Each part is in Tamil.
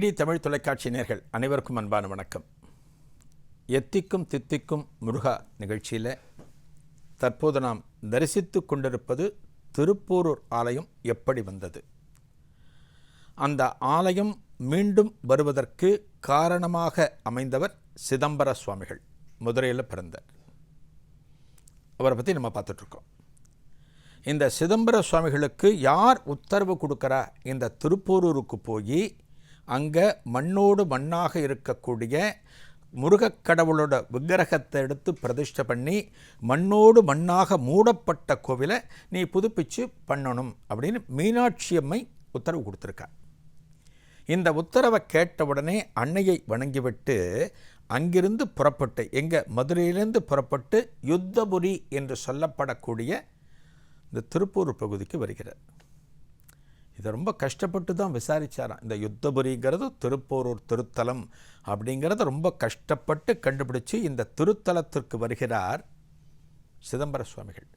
டிடி தமிழ் தொலைக்காட்சி நேர்கள் அனைவருக்கும் அன்பான வணக்கம். எத்திக்கும் தித்திக்கும் முருகா நிகழ்ச்சியில் தற்போது நாம் தரிசித்து கொண்டிருப்பது திருப்பூரூர் ஆலயம் எப்படி வந்தது? அந்த ஆலயம் மீண்டும் வருவதற்கு காரணமாக அமைந்தவர் சிதம்பர சுவாமிகள் மதுரையில் பிறந்தார். அவரை பற்றி நம்ம பார்த்துட்ருக்கோம் இந்த சிதம்பர சுவாமிகளுக்கு யார் உத்தரவு கொடுக்குறா? இந்த திருப்பூரூருக்கு போய் அங்கே மண்ணோடு மண்ணாக இருக்கக்கூடிய முருகக் கடவுளோட விக்கிரகத்தை எடுத்து பிரதிஷ்டை பண்ணி மண்ணோடு மண்ணாக மூடப்பட்ட கோவிலை நீ புதுப்பிச்சு பண்ணணும் அப்படின்னு மீனாட்சி அம்மை உத்தரவு கொடுத்துருக்கா இந்த உத்தரவை கேட்ட உடனே அன்னையை வணங்கிவிட்டு அங்கிருந்து புறப்பட்டு எங்கள் மதுரையிலிருந்து புறப்பட்டு யுத்தபுரி என்று சொல்லப்படக்கூடிய இந்த திருப்பூர் பகுதிக்கு வருகிறார். இதை ரொம்ப கஷ்டப்பட்டு தான் விசாரிச்சாராம். இந்த யுத்தபுரிங்கிறது திருப்போரூர் திருத்தலம் அப்படிங்கிறத ரொம்ப கஷ்டப்பட்டு கண்டுபிடிச்சு இந்த திருத்தலத்திற்கு வருகிறார் சிதம்பர சுவாமிகள்.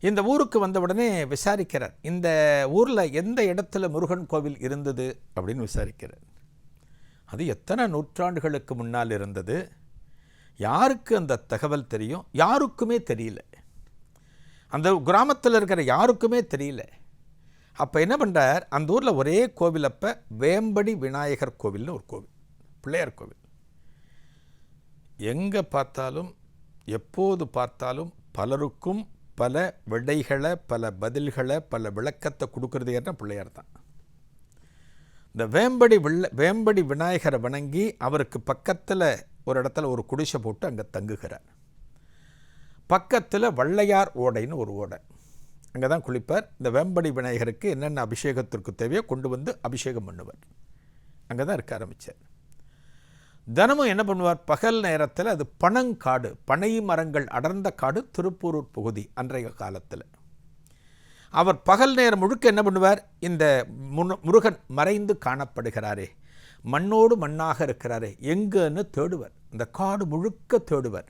இந்த ஊருக்கு வந்த உடனே விசாரிக்கிறார். இந்த ஊரில் எந்த இடத்துல முருகன் கோவில் இருந்தது அப்படின்னு விசாரிக்கிறார். அது எத்தனை நூற்றாண்டுகளுக்கு முன்னால் இருந்தது? யாருக்கு அந்த தகவல் தெரியும்? யாருக்குமே தெரியல. அந்த கிராமத்தில் இருக்கிற யாருக்குமே தெரியல. அப்போ என்ன பண்ணுறார் அந்த ஊரில் ஒரே கோவில் அப்போ வேம்படி விநாயகர் கோவில்னு ஒரு கோவில் பிள்ளையார் கோவில். எங்கே பார்த்தாலும் எப்போது பார்த்தாலும் பலருக்கும் பல விடைகளை பல பதில்களை பல விளக்கத்தை கொடுக்கறது என்ன பிள்ளையார் தான். இந்த வேம்படி வில்ல வேம்படி விநாயகரை வணங்கி அவருக்கு பக்கத்தில் ஒரு இடத்துல ஒரு குடிசை போட்டு அங்கே தங்குகிறார். பக்கத்தில் வள்ளையார் ஓடைன்னு ஒரு ஓடை. அங்கே தான் குளிப்பார். இந்த வேம்படி விநாயகருக்கு என்னென்ன அபிஷேகத்திற்கு தேவையோ கொண்டு வந்து அபிஷேகம் பண்ணுவார். அங்கே தான் இருக்க ஆரம்பித்தார் தினமும் என்ன பண்ணுவார்? பகல் நேரத்தில் அது பனங்காடு பனை மரங்கள் அடர்ந்த காடு திருப்பூரூர் பகுதி அன்றைய காலத்தில். அவர் பகல் நேரம் முழுக்க என்ன பண்ணுவார்? இந்த முருகன் மறைந்து காணப்படுகிறாரே மண்ணோடு மண்ணாக இருக்கிறாரே எங்கன்னு தேடுவார். இந்த காடு முழுக்க தேடுவர்.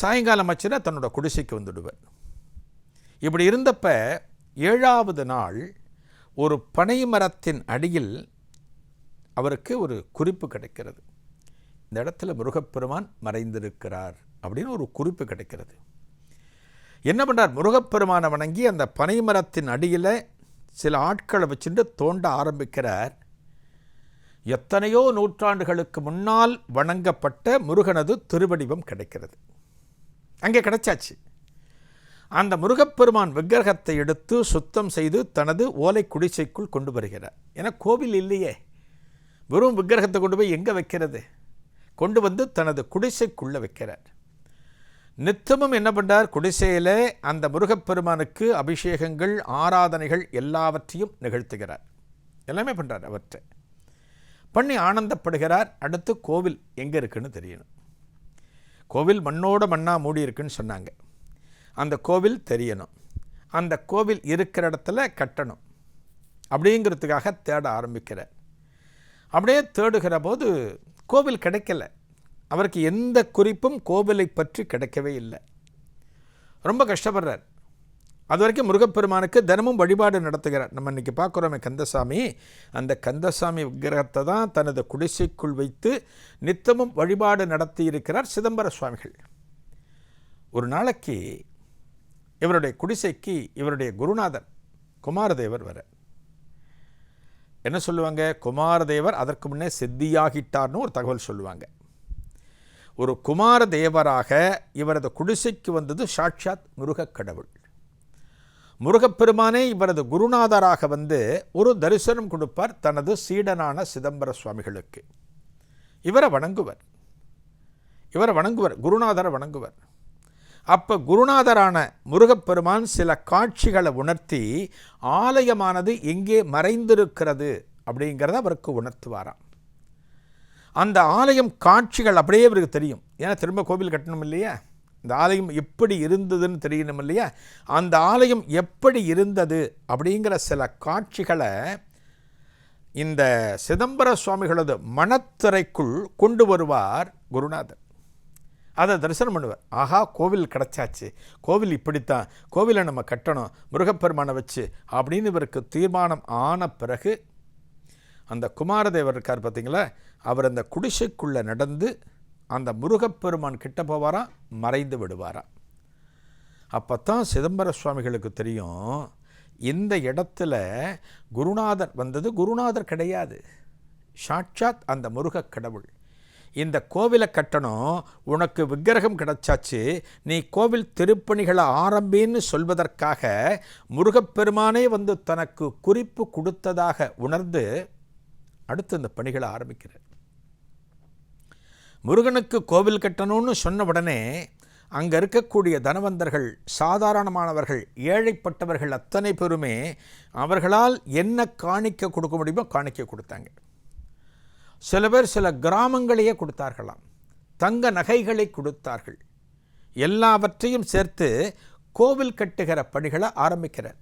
சாயங்காலம் ஆச்சுன்னா தன்னோட குடிசைக்கு வந்துடுவார். இப்படி இருந்தப்ப ஏழாவது நாள் ஒரு பனை மரத்தின் அடியில் அவருக்கு ஒரு குறிப்பு கிடைக்கிறது. இந்த இடத்துல முருகப்பெருமான் மறைந்திருக்கிறார் அப்படின்னு ஒரு குறிப்பு கிடைக்கிறது. என்ன பண்ணுறார் முருகப்பெருமானை வணங்கி அந்த பனை மரத்தின் அடியில் சில ஆட்களை வச்சுட்டு தோண்ட ஆரம்பிக்கிறார். எத்தனையோ நூற்றாண்டுகளுக்கு முன்னால் வணங்கப்பட்ட முருகனது திருவடிவம் கிடைக்கிறது. அங்கே கிடைச்சாச்சு. அந்த முருகப்பெருமான் விக்கிரகத்தை எடுத்து சுத்தம் செய்து தனது ஓலை குடிசைக்குள் கொண்டு வருகிறார். ஏன்னா கோவில் இல்லையே. வெறும் விக்கிரகத்தை கொண்டு போய் எங்கே வைக்கிறது? கொண்டு வந்து தனது குடிசைக்குள்ளே வைக்கிறார். நித்தமும் என்ன பண்ணுறார் குடிசையில் அந்த முருகப்பெருமானுக்கு அபிஷேகங்கள் ஆராதனைகள் எல்லாவற்றையும் நிகழ்த்துகிறார். எல்லாமே பண்ணுறார் அவற்றை. பண்ணி ஆனந்தப்படுகிறார். அடுத்து கோவில் எங்கே இருக்குன்னு தெரியணும். கோவில் மண்ணோட மண்ணாக மூடி இருக்குன்னு சொன்னாங்க. அந்த கோவில் தெரியணும். அந்த கோவில் இருக்கிற இடத்துல கட்டணும். அப்படிங்கிறதுக்காக தேட ஆரம்பிக்கிறார் அப்படியே தேடுகிற போது கோவில் கிடைக்கல. அவருக்கு எந்த குறிப்பும் கோவிலை பற்றி கிடைக்கவே இல்லை. ரொம்ப கஷ்டப்படுறார். அது வரைக்கும் முருகப்பெருமானுக்கு தினமும் வழிபாடு நடத்துகிறார். நம்ம இன்றைக்கி பார்க்குறோமே கந்தசாமி. அந்த கந்தசாமி விக்கிரகத்தை தான் தனது குடிசைக்குள் வைத்து நித்தமும் வழிபாடு நடத்தி இருக்கிறார் சிதம்பர சுவாமிகள். ஒரு நாளைக்கு இவருடைய குடிசைக்கு இவருடைய குருநாதர் குமாரதேவர் வர. என்ன சொல்லுவாங்க? குமாரதேவர் அதற்கு முன்னே சித்தியாகிட்டார்னு ஒரு தகவல் சொல்லுவாங்க. ஒரு குமாரதேவராக இவரது குடிசைக்கு வந்தது சாட்சாத் முருகக் கடவுள். முருகப்பெருமானே இவரது குருநாதராக வந்து ஒரு தரிசனம் கொடுப்பார் தனது சீடனான சிதம்பர சுவாமிகளுக்கு. இவரை வணங்குவர். இவரை வணங்குவர் குருநாதரை வணங்குவர். அப்போ குருநாதரான முருகப்பெருமான் சில காட்சிகளை உணர்த்தி ஆலயமானது எங்கே மறைந்திருக்கிறது அப்படிங்கிறத அவருக்கு உணர்த்துவாராம். அந்த ஆலயம் காட்சிகள் அப்படியே இவருக்கு தெரியும். ஏன்னா திரும்ப கோவில் கட்டணும் இல்லையா? இந்த ஆலயம் எப்படி இருந்ததுன்னு தெரியணும் இல்லையா? அந்த ஆலயம் எப்படி இருந்தது அப்படிங்கிற சில காட்சிகளை இந்த சிதம்பர சுவாமிகளது மனத்திரைக்குள் கொண்டு வருவார் குருநாதர். அதை தரிசனம் பண்ணுவார் ஆஹா கோவில் கிடச்சாச்சு. கோவில் இப்படித்தான். கோவிலை நம்ம கட்டணும். முருகப்பெருமானை வச்சு அப்படின்னு இவருக்கு தீர்மானம் ஆன பிறகு அந்த குமாரதேவர் இருக்கார் பார்த்தீங்களா? அவர் அந்த குடிசைக்குள்ளே நடந்து அந்த முருகப்பெருமான் கிட்ட போவாராம் மறைந்து விடுவாராம் அப்போ தான் சிதம்பர சுவாமிகளுக்கு தெரியும் இந்த இடத்துல குருநாதர் வந்தது குருநாதர் கிடையாது. சாட்சாத் அந்த முருகக் கடவுள். இந்த கோவிலை கட்டணும் உனக்கு விக்கிரகம் கிடைச்சாச்சு நீ கோவில் திருப்பணிகளை ஆரம்பின்னு சொல்வதற்காக முருகப்பெருமானே வந்து தனக்கு குறிப்பு கொடுத்ததாக உணர்ந்து அடுத்து இந்த பணிகளை ஆரம்பிக்கிறார். முருகனுக்கு கோவில் கட்டணும்னு சொன்ன உடனே அங்கே இருக்கக்கூடிய தனவந்தர்கள் சாதாரணமானவர்கள் ஏழைப்பட்டவர்கள் அத்தனை பேருமே அவர்களால் என்ன காணிக்க கொடுக்க முடியுமோ காணிக்க கொடுத்தாங்க. சில பேர் சில கிராமங்களையே கொடுத்தார்களாம். தங்க நகைகளை கொடுத்தார்கள். எல்லாவற்றையும் சேர்த்து கோவில் கட்டுகிற பணிகளை ஆரம்பிக்கிறார்.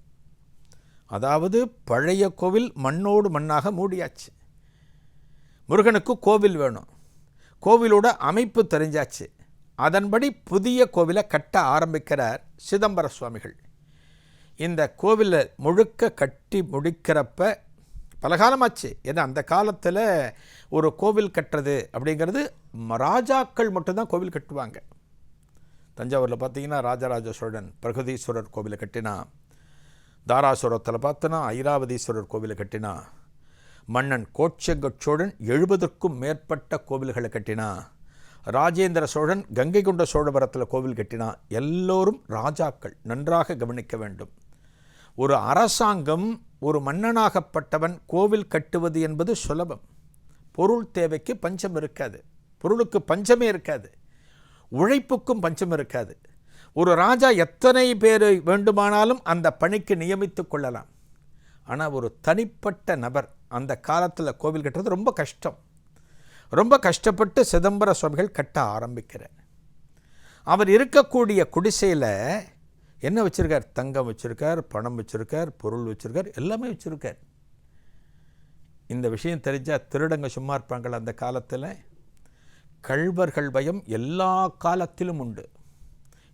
அதாவது பழைய கோவில் மண்ணோடு மண்ணாக மூடியாச்சு. முருகனுக்கு கோவில் வேணும். கோவிலோட அமைப்பு தெரிஞ்சாச்சு. அதன்படி புதிய கோவிலை கட்ட ஆரம்பிக்கிறார் சிதம்பர சுவாமிகள். இந்த கோவிலை முழுக்க கட்டி முடிக்கிறப்ப பல காலமாச்சு ஏன்னா அந்த காலத்தில் ஒரு கோவில் கட்டுறது அப்படிங்கிறது ராஜாக்கள் மட்டும்தான் கோவில் கட்டுவாங்க. தஞ்சாவூரில் பார்த்தீங்கன்னா ராஜராஜ சோழன் பிரகதீஸ்வரர் கோவிலை கட்டினா தாராசுரத்தில் பார்த்தோன்னா ஐராவதீஸ்வரர் கோவிலை கட்டினா மன்னன் கோட்செங்க சோழன் எழுபதுக்கும் மேற்பட்ட கோவில்களை கட்டினா ராஜேந்திர சோழன் கங்கை கொண்ட சோழபுரத்தில் கோவில் கட்டினா எல்லோரும் ராஜாக்கள். நன்றாக கவனிக்க வேண்டும். ஒரு அரசாங்கம் ஒரு மன்னனாகப்பட்டவன் கோவில் கட்டுவது என்பது சுலபம். பொருள் தேவைக்கு பஞ்சம் இருக்காது. பொருளுக்கு பஞ்சமே இருக்காது. உழைப்புக்கும் பஞ்சம் இருக்காது. ஒரு ராஜா எத்தனை பேர் வேண்டுமானாலும் அந்த பணிக்கு நியமித்துக் கொள்ளலாம். ஆனால் ஒரு தனிப்பட்ட நபர் அந்த காலத்தில் கோவில் கட்டுறது ரொம்ப கஷ்டம். ரொம்ப கஷ்டப்பட்டு சிதம்பர சுவாமிகள் கட்ட ஆரம்பிக்கிறார். அவர் இருக்கக்கூடிய குடிசையில் என்ன வச்சுருக்கார்? தங்கம் வச்சுருக்கார் பணம் வச்சுருக்கார் பொருள் வச்சுருக்கார் எல்லாமே வச்சுருக்கார். இந்த விஷயம் தெரிஞ்சால் திருடங்க சும்மா இருப்பாங்கள் அந்த காலத்தில்? கள்வர்கள் பயம் எல்லா காலத்திலும் உண்டு.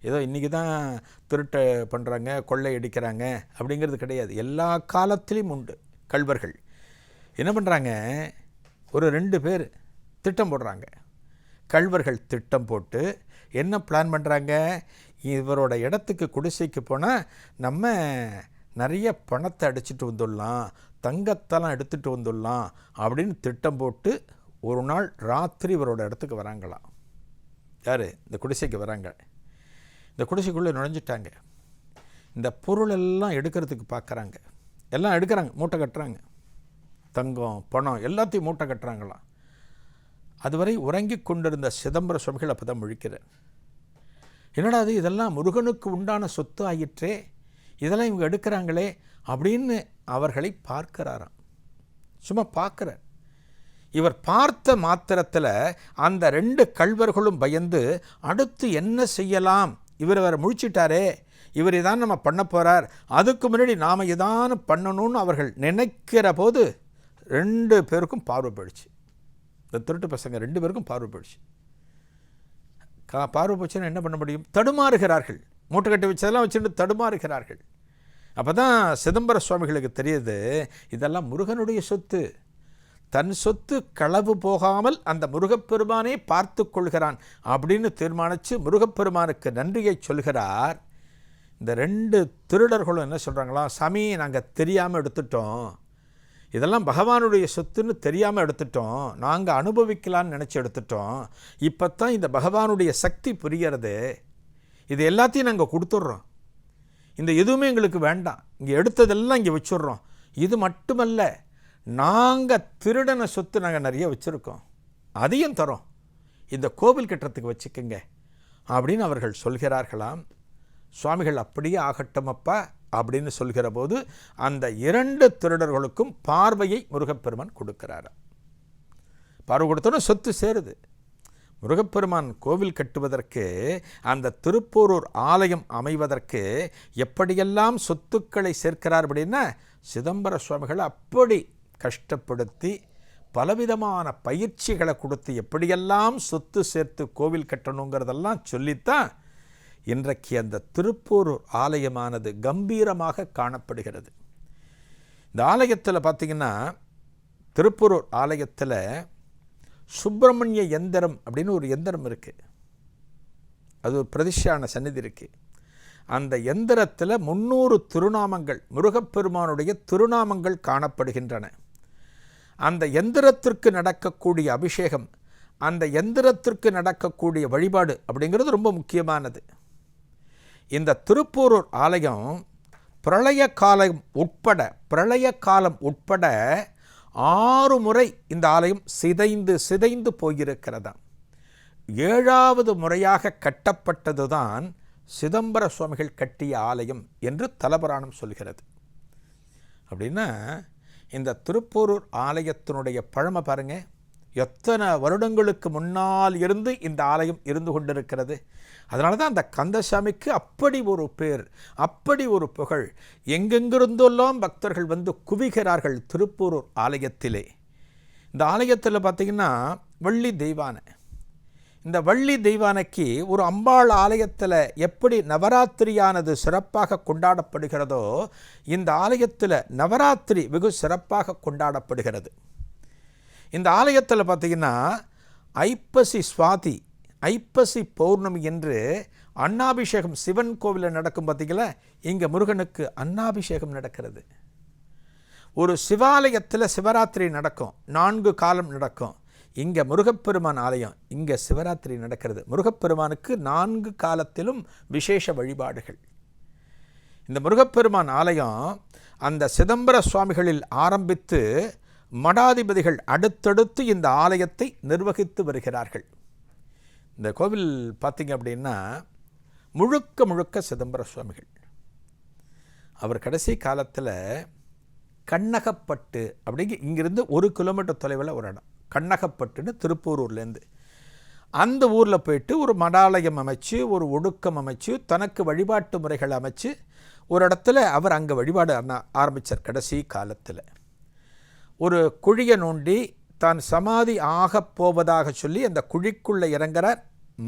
ஏதோ இன்றைக்கி தான் திருட்டை பண்ணுறாங்க கொள்ளை அடிக்கிறாங்க அப்படிங்கிறது கிடையாது. எல்லா காலத்திலையும் உண்டு கள்வர்கள். என்ன பண்ணுறாங்க ஒரு ரெண்டு பேர் திட்டம் போடுறாங்க. கள்வர்கள் திட்டம் போட்டு என்ன பிளான் பண்ணுறாங்க இவரோட இடத்துக்கு குடிசைக்கு போனால் நம்ம நிறைய பணத்தை அடிச்சிட்டு வந்துடலாம் தங்கத்தெல்லாம் எடுத்துகிட்டு வந்துடலாம் அப்படின்னு திட்டம் போட்டு ஒரு நாள் ராத்திரி இவரோட இடத்துக்கு வராங்களாம். யார்? இந்த குடிசைக்கு வராங்க. இந்த குடிசைக்குள்ளே நுழைஞ்சிட்டாங்க. இந்த பொருள் எல்லாம் எடுக்கிறதுக்கு பார்க்குறாங்க. எல்லாம் எடுக்கிறாங்க மூட்டை கட்டுறாங்க. தங்கம் பணம் எல்லாத்தையும் மூட்டை கட்டுறாங்களாம். அதுவரை உறங்கிக் கொண்டிருந்த சிதம்பர சுவாமிகள் அப்போ தான் முழிக்கிறார் என்னடா அது இதெல்லாம் முருகனுக்கு உண்டான சொத்து ஆயிற்றே இதெல்லாம் இவங்க எடுக்கிறாங்களே அப்படின்னு அவர்களை பார்க்கிறாராம். சும்மா பார்க்குறார். இவர் பார்த்த மாத்திரத்தில் அந்த ரெண்டு கள்வர்களும் பயந்து அடுத்து என்ன செய்யலாம்? இவர் அவரை முழிச்சிட்டாரே இவர் இதான் நம்ம பண்ண போகிறார் அதுக்கு முன்னாடி நாம் இதான் பண்ணணும்னு அவர்கள் நினைக்கிற போது ரெண்டு பேருக்கும் பார்வை போயிடுச்சு. இந்த திருட்டு பசங்க ரெண்டு பேருக்கும் பார்வை போயிடுச்சு. கா பார்வை போச்சுன்னா என்ன பண்ண முடியும்? தடுமாறுகிறார்கள். மூட்டை கட்டி வச்சதெல்லாம் வச்சுட்டு தடுமாறுகிறார்கள். அப்போ தான் சிதம்பர சுவாமிகளுக்கு தெரியுது இதெல்லாம் முருகனுடைய சொத்து. தன் சொத்து களவு போகாமல் அந்த முருகப்பெருமானே பார்த்து கொள்கிறான் அப்படின்னு தீர்மானித்து முருகப்பெருமானுக்கு நன்றியை சொல்கிறார். இந்த ரெண்டு திருடர்களும் என்ன சொல்கிறாங்களா சாமி நாங்கள் தெரியாமல் எடுத்துட்டோம். இதெல்லாம் பகவானுடைய சொத்துன்னு தெரியாமல் எடுத்துட்டோம். நாங்கள் அனுபவிக்கலான்னு நினச்சி எடுத்துட்டோம். இப்போ தான் இந்த பகவானுடைய சக்தி புரிகிறது இது எல்லாத்தையும் நாங்கள் கொடுத்துட்றோம். இந்த எதுவுமே எங்களுக்கு வேண்டாம். இங்கே எடுத்ததெல்லாம் இங்கே வச்சுட்றோம். இது மட்டுமல்ல நாங்கள் திருடன சொத்து நாங்கள் நிறைய வச்சுருக்கோம். அதையும் தரோம். இந்த கோவில் கட்டுறதுக்கு வச்சுக்கோங்க. அப்படின்னு அவர்கள் சொல்கிறார்களாம். சுவாமிகள் அப்படியே ஆகட்டும் அப்பா. அப்படின்னு சொல்கிற போது அந்த இரண்டு திருடர்களுக்கும் பார்வையை முருகப்பெருமான் கொடுக்கிறாராம் பார்வை கொடுத்தோட சொத்து சேருது. முருகப்பெருமான் கோவில் கட்டுவதற்கு அந்த திருப்போரூர் ஆலயம் அமைவதற்கு எப்படியெல்லாம் சொத்துக்களை சேர்க்கிறார் அப்படின்னா சிதம்பர சுவாமிகள் அப்படி கஷ்டப்படுத்தி பலவிதமான பயிற்சிகளை கொடுத்து எப்படியெல்லாம் சொத்து சேர்த்து கோவில் கட்டணுங்கிறதெல்லாம் சொல்லித்தான் இன்றைக்கு அந்த திருப்போரூர் ஆலயமானது கம்பீரமாக காணப்படுகிறது. இந்த ஆலயத்தில் பார்த்திங்கன்னா திருப்பூரூர் ஆலயத்தில் சுப்பிரமணிய எந்திரம் அப்படின்னு ஒரு எந்திரம் இருக்குது அது ஒரு பிரதிஷ்டான சன்னிதி இருக்குது அந்த எந்திரத்தில் முந்நூறு திருநாமங்கள் முருகப்பெருமானுடைய திருநாமங்கள் காணப்படுகின்றன. அந்த எந்திரத்திற்கு நடக்கக்கூடிய அபிஷேகம் அந்த எந்திரத்திற்கு நடக்கக்கூடிய வழிபாடு அப்படிங்கிறது ரொம்ப முக்கியமானது. இந்த திருப்பூரூர் ஆலயம் பிரளய காலம் உட்பட பிரளய காலம் உட்பட ஆறு முறை இந்த ஆலயம் சிதைந்து சிதைந்து போயிருக்கிறதாம் ஏழாவது முறையாக கட்டப்பட்டதுதான் சிதம்பர சுவாமிகள் கட்டிய ஆலயம் என்று தலபுராணம் சொல்கிறது. அப்படின்னா இந்த திருப்பூரூர் ஆலயத்தினுடைய பழமை பாருங்கள் எத்தனை வருடங்களுக்கு முன்னால் இருந்து இந்த ஆலயம் இருந்து கொண்டிருக்கிறது? அதனால தான் அந்த கந்தசாமிக்கு அப்படி ஒரு பேர் அப்படி ஒரு புகழ். எங்கெங்கிருந்தெல்லாம் பக்தர்கள் வந்து குவிகிறார்கள் திருப்பூரூர் ஆலயத்திலே. இந்த ஆலயத்தில் பார்த்திங்கன்னா வள்ளி தெய்வானை. இந்த வள்ளி தெய்வானைக்கு ஒரு அம்பாள் ஆலயத்தில் எப்படி நவராத்திரியானது சிறப்பாக கொண்டாடப்படுகிறதோ இந்த ஆலயத்தில் நவராத்திரி வெகு சிறப்பாக கொண்டாடப்படுகிறது. இந்த ஆலயத்தில் பார்த்திங்கன்னா ஐப்பசி சுவாதி ஐப்பசி பௌர்ணமி என்று அன்னாபிஷேகம் சிவன் கோவிலில் நடக்கும் பார்த்தீங்களா இங்கே முருகனுக்கு அன்னாபிஷேகம் நடக்கிறது. ஒரு சிவாலயத்தில் சிவராத்திரி நடக்கும். நான்கு காலம் நடக்கும். இங்கே முருகப்பெருமான் ஆலயம் இங்கே சிவராத்திரி நடக்கிறது. முருகப்பெருமானுக்கு நான்கு காலத்திலும் விசேஷ வழிபாடுகள். இந்த முருகப்பெருமான் ஆலயம் அந்த சிதம்பர சுவாமிகளில் ஆரம்பித்து மடாதிபதிகள் அடுத்தடுத்து இந்த ஆலயத்தை நிர்வகித்து வருகிறார்கள். இந்த கோவில் பார்த்திங்க அப்படின்னா முழுக்க முழுக்க சிதம்பர சுவாமிகள். அவர் கடைசி காலத்தில் கண்ணகப்பட்டு அப்படிங்க இங்கிருந்து ஒரு கிலோமீட்டர் தொலைவில் ஒரு இடம். கண்ணகப்பட்டுன்னு திருப்பூரூர்லேருந்து அந்த ஊரில் போயிட்டு ஒரு மடாலயம் அமைச்சு ஒரு ஒடுக்கம் அமைச்சு தனக்கு வழிபாட்டு முறைகள் அமைச்சு ஒரு இடத்துல அவர் அங்கே வழிபாடு ஆரம்பித்தார் கடைசி காலத்தில். ஒரு குழியை நோண்டி தான் சமாதி ஆகப் போவதாக சொல்லி அந்த குழிக்குள்ளே இறங்குறார்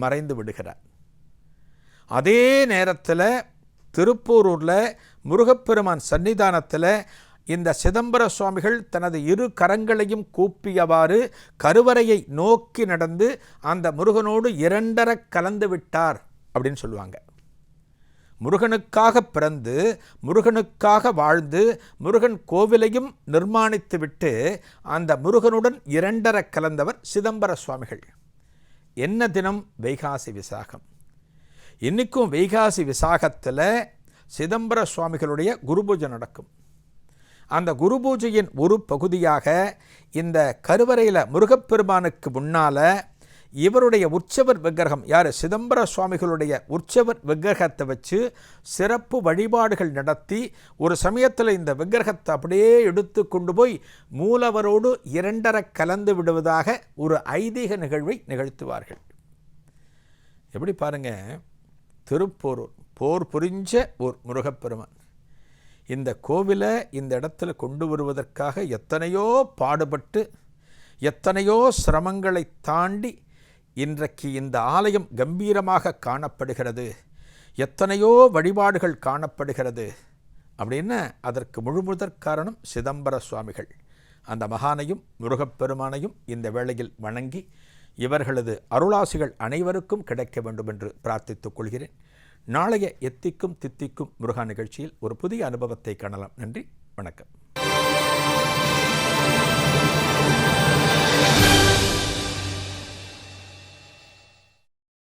மறைந்து விடுகிறார். அதே நேரத்தில் திருப்பூரூரில் முருகப்பெருமான் சன்னிதானத்தில் இந்த சிதம்பர சுவாமிகள் தனது இரு கரங்களையும் கூப்பியவாறு கருவறையை நோக்கி நடந்து அந்த முருகனோடு இரண்டர கலந்து விட்டார் அப்படின்னு சொல்லுவாங்க. முருகனுக்காக பிறந்து முருகனுக்காக வாழ்ந்து முருகன் கோவிலையும் நிர்மாணித்துவிட்டு அந்த முருகனுடன் இரண்டர கலந்தவர் சிதம்பர சுவாமிகள். என்ன தினம்? வைகாசி விசாகம். இன்றைக்கும் வைகாசி விசாகத்தில் சிதம்பர சுவாமிகளுடைய குருபூஜை நடக்கும். அந்த குரு பூஜையின் ஒரு பகுதியாக இந்த கருவறையில் முருகப்பெருமானுக்கு முன்னால் இவருடைய உற்சவர் விக்கிரகம் யார்? சிதம்பர சுவாமிகளுடைய உற்சவர் விக்கிரகத்தை வச்சு சிறப்பு வழிபாடுகள் நடத்தி ஒரு சமயத்தில் இந்த விக்கிரகத்தை அப்படியே எடுத்து கொண்டு போய் மூலவரோடு இரண்டர கலந்து விடுவதாக ஒரு ஐதீக நிகழ்வை நிகழ்த்துவார்கள். எப்படி பாருங்க திருப்போரூர் போர் புரிஞ்ச ஒரு முருகப்பெருமான். இந்த கோவிலை இந்த இடத்துல கொண்டு வருவதற்காக எத்தனையோ பாடுபட்டு எத்தனையோ சிரமங்களை தாண்டி இன்றைக்கு இந்த ஆலயம் கம்பீரமாக காணப்படுகிறது. எத்தனையோ வழிபாடுகள் காணப்படுகிறது. அப்படின்னு அதற்கு முழுமுதற் காரணம் சிதம்பர சுவாமிகள். அந்த மகானையும் முருகப்பெருமானையும் இந்த வேளையில் வணங்கி இவர்களது அருளாசிகள் அனைவருக்கும் கிடைக்க வேண்டும் என்று பிரார்த்தித்துக் கொள்கிறேன். நாளைய எத்திக்கும் தித்திக்கும் முருகா நிகழ்ச்சியில் ஒரு புதிய அனுபவத்தை காணலாம். நன்றி. வணக்கம்.